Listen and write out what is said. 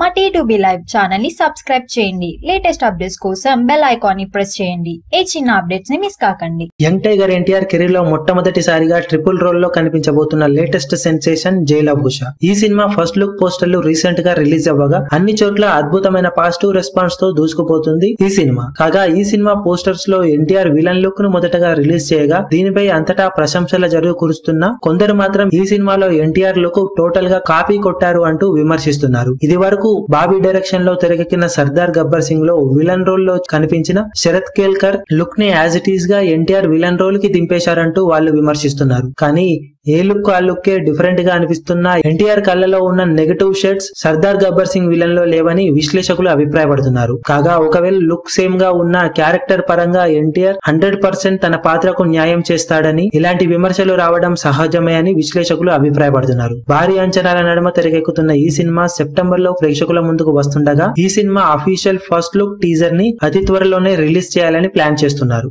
మా T two B live ఛానల్ని subscribe చేయండి. లేటెస్ట్ అప్డేట్స్ కోసం బెల్ ఐకాన్ని ప్రెస్ చేయండి. ఏ చిన్న అప్డేట్స్ని మిస్ కాకండి. యంగ్ టైగర్ ఎన్టీఆర్ కెరీర్లో మొట్టమొదటిసారిగా ట్రిపుల్ రోల్లో కనిపించబోతున్న లేటెస్ట్ సెన్సేషన్ జైలభూష ఈ సినిమా ఫస్ట్ లుక్ పోస్టర్లు రీసెంట్గా రిలీజ్ అవ్వగా అన్ని చోట్ల అద్భుతమైన పాజిటివ్ రెస్పాన్స్తో దూసుకుపోతుంది ఈ సినిమా. కాగా ఈ సినిమా పోస్టర్స్లో ఎన్టీఆర్ విలన్ లుక్ను మొదటగా రిలీజ్ చేయగా దీనిపై అంతటా ప్రశంసల జరుగుకురుస్తున్న కొందరు మాత్రం ఈ సినిమాలో ఎన్టీఆర్ లుక్ టోటల్గా కాపీ కొట్టారు అంటూ విమర్శిస్తున్నారు. ఇది వరకు బాబీ డైరెక్షన్లో తెరకెక్కిన సర్దార్ గబ్బర్ సింగ్లో విలన్ రోల్లో కనిపించిన శరత్ కేల్కర్ లుక్ని యాజ్ ఇట్ ఈస్గా ఎన్టీఆర్ విలన్ రోల్కి దింపేశారంటూ వాళ్ళు విమర్శిస్తున్నారు. కానీ ఏ లుక్ ఆ లుక్కే డిఫరెంట్గా అనిపిస్తున్న ఎన్టీఆర్ కళ్ళలో ఉన్న నెగటివ్ షేడ్స్ సర్దార్ గబ్బర్ సింగ్ విలన్లో లేవని విశ్లేషకులు అభిప్రాయపడుతున్నారు. కాగా ఒకవేళ లుక్ సేమ్గా ఉన్న క్యారెక్టర్ పరంగా ఎన్టీఆర్ హండ్రెడ్ పర్సెంట్ తన పాత్రకు న్యాయం చేస్తాడని ఇలాంటి విమర్శలు రావడం సహజమే అని విశ్లేషకులు అభిప్రాయపడుతున్నారు. భారీ అంచనాల నడుమ తెరకెక్కుతున్న ఈ సినిమా సెప్టెంబర్లో ప్రేక్షకుల ముందుకు వస్తుండగా ఈ సినిమా అఫీషియల్ ఫస్ట్ లుక్ టీజర్ని అతి త్వరలోనే రిలీజ్ చేయాలని ప్లాన్ చేస్తున్నారు.